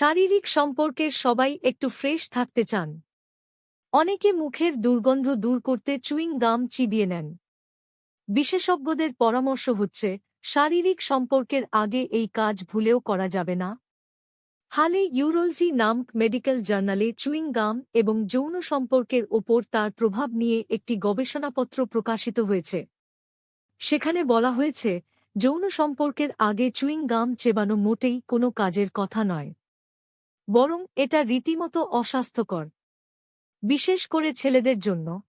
শারীরিক সম্পর্কের সবাই একটু ফ্রেশ থাকতে চান। অনেকে মুখের দুর্গন্ধ দূর করতে চুইং গাম চিবিয়ে নেন। বিশেষজ্ঞদের পরামর্শ হচ্ছে, শারীরিক সম্পর্কের আগে এই কাজ ভুলেও করা যাবে না। হালে ইউরোলজি নামক মেডিকেল জার্নালে চুইং গাম এবং যৌন সম্পর্কের ওপর তার প্রভাব নিয়ে একটি গবেষণাপত্র প্রকাশিত হয়েছে। সেখানে বলা হয়েছে, যৌন সম্পর্কের আগে চুইং গাম চেবানো মোটেই কোনো কাজের কথা নয়। বরং এটা রীতিমতো অস্বাস্থ্যকর। বিশেষ করে ছেলেদের জন্য।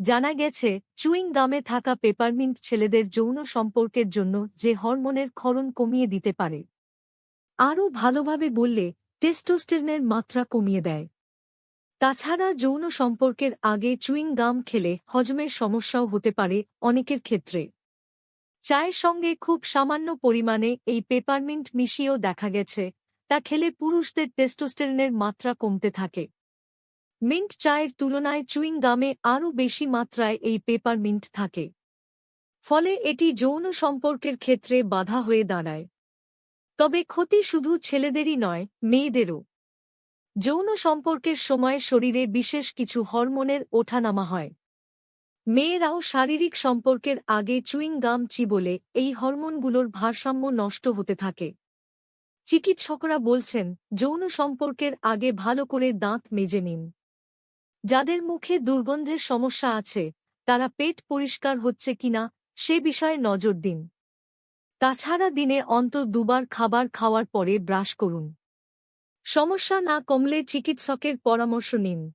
জানা গেছে, চুইং গামে থাকা পেপারমিন্ট ছেলেদের যৌন সম্পর্কের জন্য যে হরমোনের ক্ষরণ কমিয়ে দিতে পারে। আরও ভালোভাবে বললে, টেস্টোস্টেরনের মাত্রা কমিয়ে দেয়। তাছাড়া যৌন সম্পর্কের আগে চুইং গাম খেলে হজমের সমস্যাও হতে পারে অনেকের ক্ষেত্রে। চায়ের সঙ্গে খুব সামান্য পরিমাণে এই পেপারমিন্ট মিশিয়েও দেখা গেছে তা খেলে পুরুষদের টেস্টোস্টেরনের মাত্রা কমতে থাকে। মিন্ট চায়ের তুলনায় চুইং গামে আরও বেশি মাত্রায় এই পেপার মিন্ট থাকে। ফলে এটি যৌন সম্পর্কের ক্ষেত্রে বাধা হয়ে দাঁড়ায়। তবে ক্ষতি শুধু ছেলেদেরই নয়, মেয়েদেরও। যৌন সম্পর্কের সময় শরীরে বিশেষ কিছু হরমোনের ওঠানামা হয়। মেয়েরাও শারীরিক সম্পর্কের আগে চুইং গাম চিবলে এই হরমোনগুলোর ভারসাম্য নষ্ট হতে থাকে। চিকিৎসকরা বলছেন, যৌন সম্পর্কের আগে ভালো করে দাঁত মেজে নিন। যাদের মুখে দুর্গন্ধের সমস্যা আছে, তারা পেট পরিষ্কার হচ্ছে কিনা, সে বিষয়ে নজর দিন। তাছাড়া দিনে অন্ত দুবার খাবার খাওয়ার পরে ব্রাশ করুন। সমস্যা না কমলে চিকিৎসকের পরামর্শ নিন।